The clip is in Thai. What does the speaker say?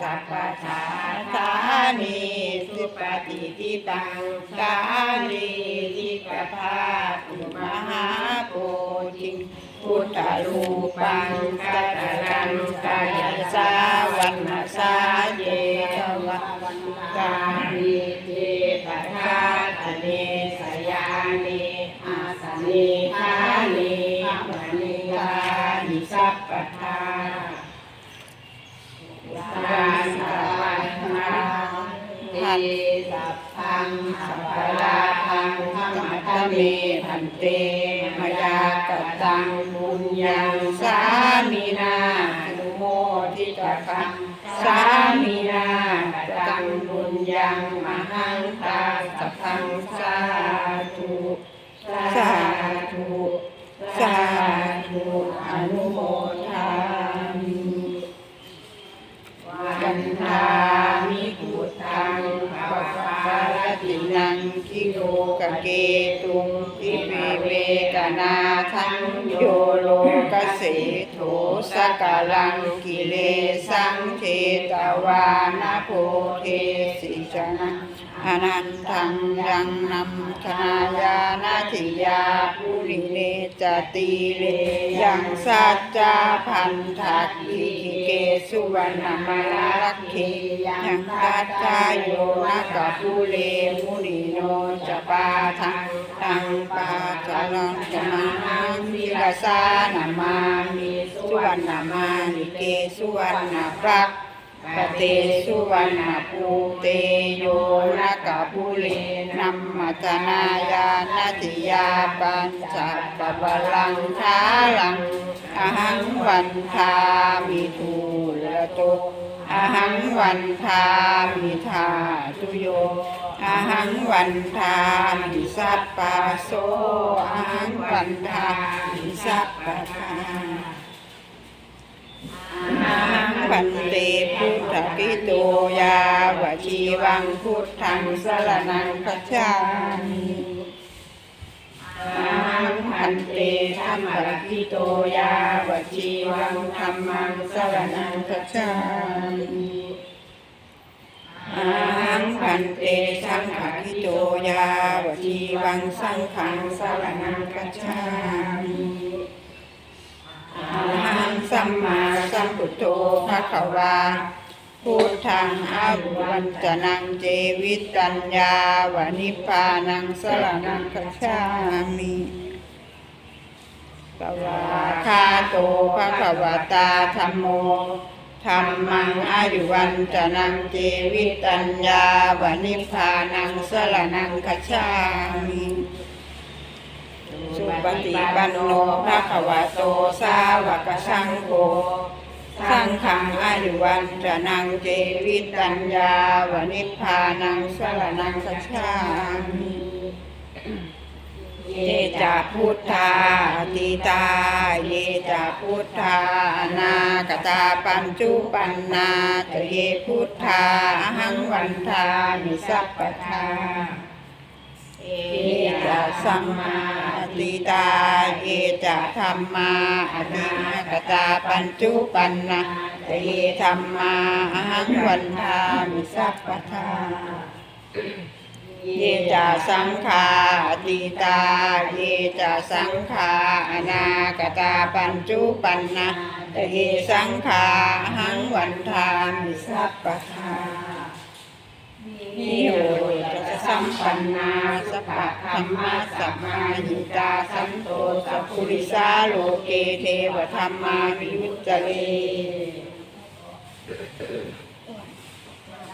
สัพพะทาทานิสุปฏิทิตังกาลีทิปภาตุมหาโพธิพุทธรูปังกัตรังกายสาวันนาสาเยวะกาลีเทปทาตเนสยานิอาสเนคาเนมณีกานิสัพพทา สาสะวันนาทันสัพพังสัพพลาพังธรรมะเมพันเตมยากตังบุญยังสามีนานุโมทิตกังสามีนาตังบุญยังมหังตาสัพพังสาธุสาธุสาธุอนุโมท วันทามิพุทธังภวปารตินัง คิโลกเกตุงทิเวเวกนาทังโยโลกเสโถสกาลังกิเลสังเทตวานาโพเทสิจนะอนันทังยังนำคณายานาทิยาปุริเนจติเลยังสัจจาพันทักขิเกสุวรรณมาลักเขยังตัจจายโยนะกัปุเลมุนิโนจะปาทังตังปาจารังจะมามิลาสานามามิสุวรรณมานิเกสุวรรณปรักปเตสุวรรณภูเตโยนะกะภูเลนัมมัจนายานาติยาปัญจปะบาลังทาลังอหังวันทามิทูละโตอหังวันทามิทาตุโย อหังวันทามิสัพปะโสอหังวันทามิสัพปะทาอาหังปันเตพุทธปิโตยาวชีวังพุทธังสรนังคัจฉามิอาหังพันเตธรรมปิโตยาวชีวังธรรมังสรนังคัจฉามิ พันเตสังฆปิโตยาวชีวังสังฆังสรนังคัจฉามิอรหังสัมมาสัมพุทโธภะคะวาพุทธังอาวุวันจนังเจวิตัญญาวานิพพานังสรนังคัจฉามิสวาคาโตภะคะวตาธัมโม ธัมมังอายุวันจนังเจวิตัญญาวนิพพานังสรนังคัจามิสุปฏิปันโนภะคะวะโตสาวกสังโฆสังฆังอายุวันจนังเจวิตัญญาวนิพพานังสรนังสัจามิ พุทธาติตาเยจะพุทธานาคตาปัญจุปันนาจะเยพุทธาหังวันทามิสัพพทาเอจะสัมมาติตาเอจะธรรมาอนาคตาปัญจุปันนาเอธรรมาหังวันทามิสัพพทา เยจะสังขาติตา เยจะสังขาอนาคตาปัญจุปันนาเยสังขาหังวันทามิสัพพทานิโยจะสัมปันนาสปะธรรมะสัมมาหิตาสันโตสัพพุริสาโลเกเทวธรรมาวิยุจเจ